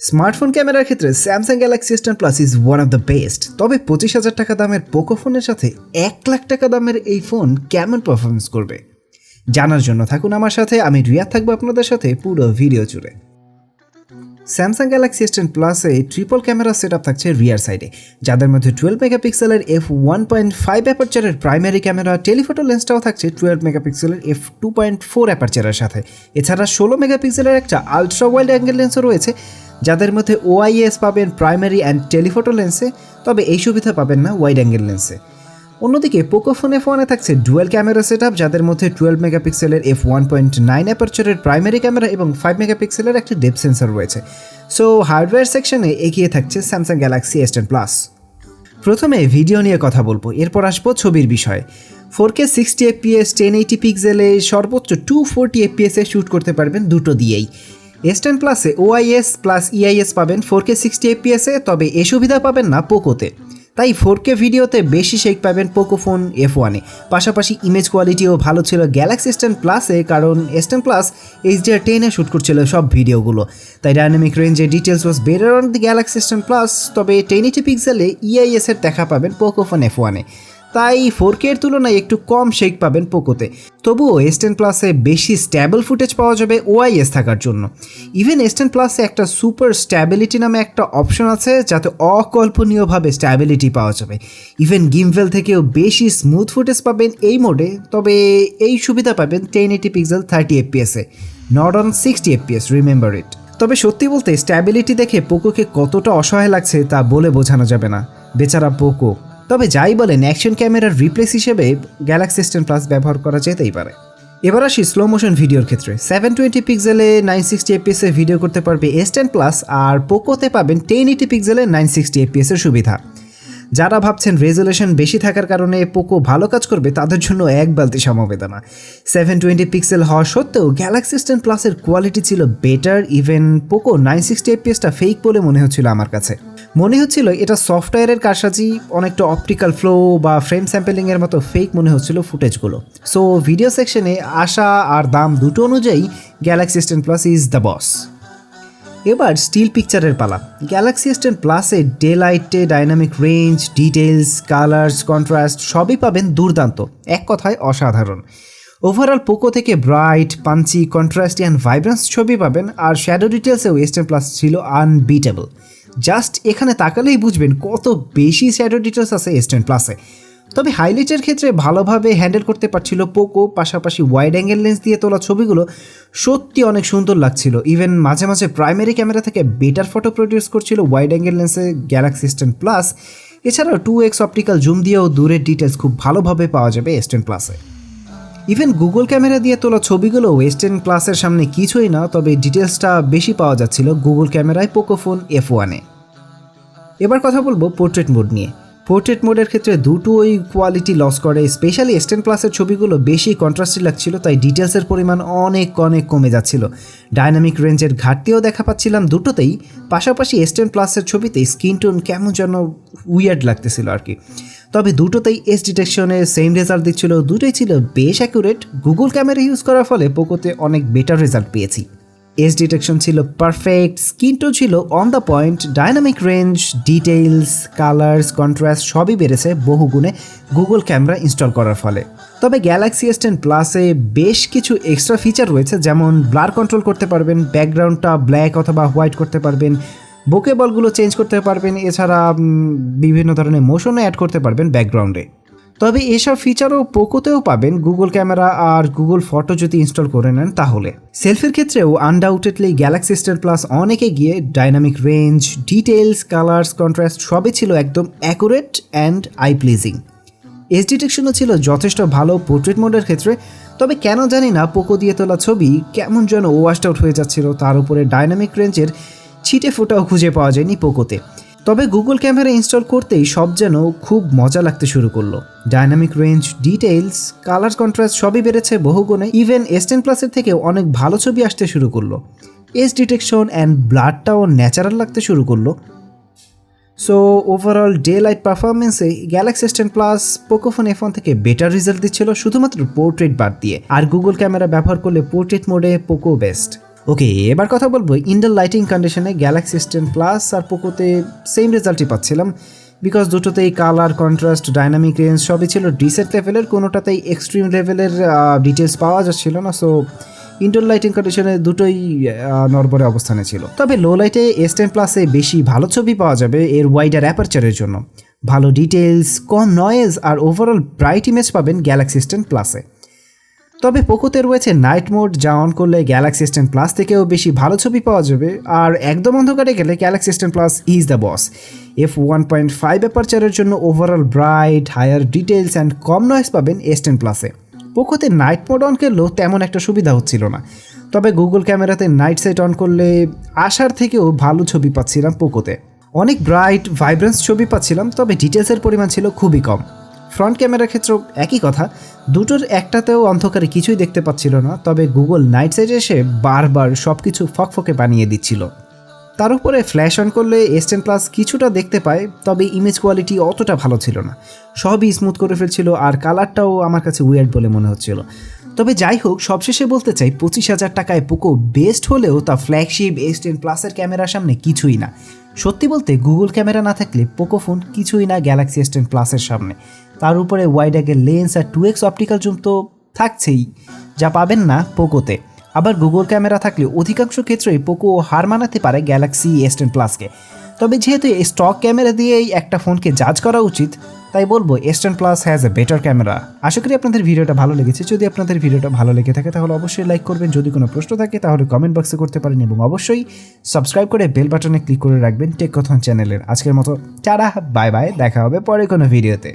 Smartphone ক্যামেরার ক্ষেত্রে Samsung Galaxy S ten plus is one of the best তবে পঁচিশ হাজার টাকা দামের পোকো ফোনের সাথে এক লাখ টাকা দামের এই ফোন কেমন পারফরমেন্স করবে? জানার জন্য থাকুন আমার সাথে, আমি রিয়াদ থাকব আপনাদের সাথে পুরো ভিডিও জুড়ে। স্যামসাং গ্যালাক্সি এস টেন প্লাসে ট্রিপল ক্যামেরা সেট আপ থাকছে রিয়ার সাইডে যাদের মধ্যে টুয়েলভ মেগাপিক্সেলের এফ ওয়ান পয়েন্ট ফাইভ অ্যাপারচারের প্রাইমারি ক্যামেরা টেলিফোটো লেন্সটাও থাকছে টুয়েলভ মেগাপিক্সেলের এফ টু পয়েন্ট ফোর অ্যাপারচারের সাথে। এছাড়া ষোলো মেগাপিক্সেলের একটা আলট্রা ওয়াইড অ্যাঙ্গেল লেন্সও রয়েছে। যাদের মধ্যে ওআইএস পাবেন প্রাইমারি অ্যান্ড টেলিফোটো লেন্সে তবে এই সুবিধা পাবেন না ওয়াইড অ্যাঙ্গেল লেন্সে অন্যদিকে পোকো ফোন ওয়ানে থাকছে ডুয়েল ক্যামেরা সেট যাদের মধ্যে টুয়েলভ মেগাপিক্সেলের এফ ওয়ান পয়েন্ট নাইন অ্যাপারচারের প্রাইমারি ক্যামেরা এবং ফাইভ মেগাপিক্সেলের একটি ডেপ সেন্সর রয়েছে। সো হার্ডওয়্যার সেকশনে এগিয়ে থাকছে Samsung Galaxy S ten plus প্রথমে ভিডিও নিয়ে কথা বলব, এরপর আসব ছবির বিষয়ে। Four K sixty FPS ten eighty পিক্সেলে সর্বোচ্চ টু ফোরটি এফপিএসে শ্যুট করতে পারবেন দুটো দিয়েই। এস টেন প্লাসে ওআইএস প্লাস ইআইএস পাবেন ফোর কে সিক্সটি এফপিএসে তবে এ সুবিধা পাবেন না পোকোতে। তাই ফোর কে ভিডিওতে বেশি শেক পাবেন পোকো ফোন এফ ওয়ানে পাশাপাশি ইমেজ কোয়ালিটিও ভালো ছিল গ্যালাক্সি টেন প্লাসে কারণ এস টেন প্লাস এইচডিআর টেনে শ্যুট করছিল সব ভিডিওগুলো। তাই ডাইনামিক রেঞ্জে details was better on the Galaxy ten plus তবে টেন এইটি পিক্সেলে ইআইএসের দেখা পাবেন পোকো ফোন এফ ওয়ানে তাই ফোর এর তুলনায় একটু কম শেক পাবেন পোকোতে তবুও এস টেন প্লাসে বেশি স্ট্যাবল ফুটেজ পাওয়া যাবে ওআইএস থাকার জন্য। ইভেন এস টেন প্লাসে একটা সুপার স্ট্যাবিলিটি নামে একটা অপশন আছে, যাতে অকল্পনীয়ভাবে স্ট্যাবিলিটি পাওয়া যাবে। ইভেন গিমভেল থেকেও বেশি স্মুথ ফুটেজ পাবেন এই মোডে তবে এই সুবিধা পাবেন ten eighty pixel thirty এফপিএসে not on sixty FPS remember it তবে সত্যি বলতে স্ট্যাবিলিটি দেখে পোকোকে কতটা অসহায় লাগছে তা বলে বোঝানো যাবে না। বেচারা পোকো তবে যাই বলেন অ্যাকশন ক্যামেরার রিপ্লেস হিসেবে গ্যালাক্সি এস টেন প্লাস ব্যবহার করা যেতেই পারে। এবার আসি স্লো মোশন ভিডিওর ক্ষেত্রে। সেভেন টোয়েন্টি পিক্সেলে নাইন সিক্সটি এফপিএসে ভিডিও করতে পারবে এস টেন প্লাস আর পোকোতে পাবেন টেন এইটি পিক্সেলে নাইন সিক্সটি এফপিএসের সুবিধা। যারা ভাবছেন রেজুলেশন বেশি থাকার কারণে পোকো ভালো কাজ করবে, তাদের জন্য এক বালতি সমবেদনা। সেভেন টোয়েন্টি পিক্সেল হওয়া সত্ত্বেও গ্যালাক্সি টেন প্লাসের কোয়ালিটি ছিল better even Poco nine sixty এফপিএসটা fake বলে মনে হচ্ছিল আমার কাছে। মনে হচ্ছিল এটা সফটওয়্যারের কারসাজি, অনেকটা অপটিক্যাল ফ্লো বা ফ্রেম স্যাম্পেলিংয়ের মতো ফেক মনে হচ্ছিল ফুটেজগুলো। সো ভিডিও সেকশনে আশা আর দাম দুটো অনুযায়ী Galaxy ten plus is the boss এবার স্টিল পিকচারের পালা। গ্যালাক্সি এস টেন প্লাসে ডে লাইটে dynamic range details colours contrast সবই পাবেন দুর্দান্ত, এক কথায় অসাধারণ। ওভারঅল পোকো থেকে bright punchy contrast and vibrance ছবি পাবেন, আর শ্যাডো ডিটেলসেও এস টেন প্লাস ছিল আনবিটেবল জাস্ট এখানে তাকালেই বুঝবেন কত বেশি শ্যাডো ডিটেলস আছে এস টেন প্লাসে তবে হাইলাইটের ক্ষেত্রে ভালোভাবে হ্যান্ডেল করতে পারছিল পোকো, পাশাপাশি ওয়াইড অ্যাঙ্গেল লেন্স দিয়ে তোলা ছবিগুলো সত্যি অনেক সুন্দর লাগছিল। ইভেন মাঝে মাঝে প্রাইমারি ক্যামেরা থেকে বেটার ফটো প্রডিউস করছিল ওয়াইড অ্যাঙ্গেল লেন্সে গ্যালাক্সি স্টেন প্লাস এছাড়াও টু এক্স অপটিক্যাল জুম দিয়েও দূরের ডিটেলস খুব ভালোভাবে পাওয়া যাবে এস্টেন প্লাসে ইভেন গুগল ক্যামেরা দিয়ে তোলা ছবিগুলো ওয়েস্টার্ন প্লাসের সামনে কিছুই না, তবে ডিটেলসটা বেশি পাওয়া যাচ্ছিল গুগল ক্যামেরায় পোকো ফোন এফ ওয়ানে এবার কথা বলব পোর্ট্রেট মোড নিয়ে। পোর্ট্রেট মোডের ক্ষেত্রে দুটো ওই কোয়ালিটি লস করে স্পেশালি এস্টেন প্লাসের ছবিগুলো বেশি কন্ট্রাস্টি লাগছিল, তাই ডিটেলসের পরিমাণ অনেক অনেক কমে যাচ্ছিল। ডাইনামিক রেঞ্জের ঘাটতিও দেখা পাচ্ছিলাম দুটোতেই, পাশাপাশি এস্টেন প্লাসের ছবিতে স্কিন টোন কেমন যেন উইয়ার্ড লাগতেছিল আর কি তবে দুটোতেই এস ডিটেকশনে সেম রেজাল্ট দিচ্ছিল, দুটোই ছিল বেশ অ্যাকুরেট গুগল ক্যামেরা ইউজ করার ফলে পোকোতে অনেক বেটার রেজাল্ট পেয়েছি। এস ডিটেকশন ছিল পারফেক্ট স্কিনটো ছিল on the point dynamic range details colours contrast সবই বেড়েছে বহু গুণে গুগল ক্যামেরা ইনস্টল করার ফলে। তবে গ্যালাক্সি এস টেন প্লাসে বেশ কিছু এক্সট্রা ফিচার রয়েছে, যেমন ব্লার কন্ট্রোল করতে পারবেন ব্যাকগ্রাউন্ডটা ব্ল্যাক অথবা হোয়াইট করতে পারবেন বোকে বলগুলো চেঞ্জ করতে পারবেন, এছাড়া বিভিন্ন ধরনের মোশনও অ্যাড করতে পারবেন ব্যাকগ্রাউন্ডে তবে এসব ফিচারও পোকোতেও পাবেন গুগল ক্যামেরা আর গুগল ফটো যদি ইনস্টল করে নেন তাহলে। সেলফির ক্ষেত্রেও আনডাউটেডলি গ্যালাক্সি স্টার প্লাস অনেকে গিয়ে dynamic range details colours contrast সবই ছিল একদম অ্যাকুরেট অ্যান্ড আই প্লিজিং এস ডিটেকশনও ছিল যথেষ্ট ভালো পোর্ট্রেট মোডের ক্ষেত্রে, তবে কেন জানি না পোকো দিয়ে তোলা ছবি কেমন যেন ওয়াস্ট আউট হয়ে যাচ্ছিল, তার উপরে ডাইনামিক রেঞ্জের ছিটে ফোটাও খুঁজে পাওয়া যায়নি পোকোতে। তবে গুগল ক্যামেরা ইনস্টল করতেই সব যেন খুব মজা লাগতে শুরু করল। Dynamic range, details, colour contrast সবই বেড়েছে বহুগুণে। ইভেন এস টেন প্লাসের থেকে অনেক ভালো ছবি আসতে শুরু করল। এস ডিটেকশন অ্যান্ড ব্লাডটাও ন্যাচারাল লাগতে শুরু করল। So overall day light পারফরমেন্সে Galaxy S ten plus Pocophone F one থেকে বেটার রেজাল্ট দিচ্ছিল শুধুমাত্র পোর্ট্রেট বাদ দিয়ে। আর গুগল ক্যামেরা ব্যবহার করলে পোর্ট্রেট মোডে পোকো বেস্ট ওকে, এবার কথা বলব ইন্ডোর লাইটিং কন্ডিশনে গ্যালাক্সি টেন প্লাস আর পোকোতে সেম রেজাল্টই পাচ্ছিলাম। বিকজ দুটোতেই কালার কন্ট্রাস্ট ডাইনামিক রেঞ্জ সবই ছিল ডিসেন্ট লেভেলের কোনোটাতেই এক্সট্রিম লেভেলের ডিটেলস পাওয়া যাচ্ছিল না। সো ইনডোর লাইটিং কন্ডিশনে দুটোই নরবরে অবস্থানে ছিল। তবে লো লাইটে এস টেন প্লাসে বেশি ভালো ছবি পাওয়া যাবে এর ওয়াইডার অ্যাপারচারের জন্য। ভালো ডিটেলস কম নয়েজ আর ওভারঅল ব্রাইট ইমেজ পাবেন গ্যালাক্সি টেন প্লাসে তবে পোকোতে রয়েছে নাইট মোড, যা অন করলে গ্যালাক্সি এস প্লাস থেকেও বেশি ভালো ছবি পাওয়া যাবে, আর একদম অন্ধকারে গেলে Galaxy S plus is the boss F one point five অ্যাপারচারের জন্য overall bright higher details and com noise পাবেন এস টেন প্লাসে পোকোতে নাইট মোড অন করলেও তেমন একটা সুবিধা হচ্ছিল না। তবে গুগল ক্যামেরাতে নাইট সেট অন করলে আসার থেকেও ভালো ছবি পাচ্ছিলাম পোকোতে অনেক ব্রাইট ভাইব্রেন্স ছবি পাচ্ছিলাম, তবে ডিটেলসের পরিমাণ ছিল খুবই কম। ফ্রন্ট ক্যামেরার ক্ষেত্রেও একই কথা। দুটোর একটাতেও অন্ধকারে কিছুই দেখতে পাচ্ছিল না, তবে গুগল নাইট সাইডে এসে বারবার সব কিছু ফকফকে বানিয়ে দিচ্ছিল। তার উপরে ফ্ল্যাশ অন করলে এস টেন প্লাস কিছুটা দেখতে পায়, তবে ইমেজ কোয়ালিটি অতটা ভালো ছিল না। সবই স্মুথ করে ফেলছিল, আর কালারটাও আমার কাছে উইয়ার্ড বলে মনে হচ্ছিল। তবে যাই হোক, সবশেষে বলতে চাই, পঁচিশ হাজার টাকায় পোকো বেস্ট হলেও তা ফ্ল্যাগশিপ এস টেন প্লাসের ক্যামেরার সামনে কিছুই না। সত্যি বলতে গুগল ক্যামেরা না থাকলে পোকো ফোন কিছুই না গ্যালাক্সি এস টেন প্লাসের সামনে। তার উপরে ওয়াইড অ্যাগের লেন্স আর টু এক্স অপটিক্যাল জুম তো থাকছেই, যা পাবেন না পোকোতে। আবার গুগল ক্যামেরা থাকলে অধিকাংশ ক্ষেত্রেই পোকো হার মানাতে পারে গ্যালাক্সি এস টেন প্লাসকে তবে যেহেতু এই স্টক ক্যামেরা দিয়েই একটা ফোনকে জাজ করা উচিত তাই বলব S ten plus has a better camera আশা করি আপনাদের ভিডিওটা ভালো লেগেছে। যদি আপনাদের ভিডিওটা ভালো লেগে থাকে, তাহলে অবশ্যই লাইক করবেন। যদি কোনো প্রশ্ন থাকে, তাহলে কমেন্ট বক্সে করতে পারেন এবং অবশ্যই সাবস্ক্রাইব করে বেল বাটনে ক্লিক করে রাখবেন। টেক কথন চ্যানেলের আজকের মতো। চারা বাই বাই দেখা হবে পরে কোনো ভিডিওতে।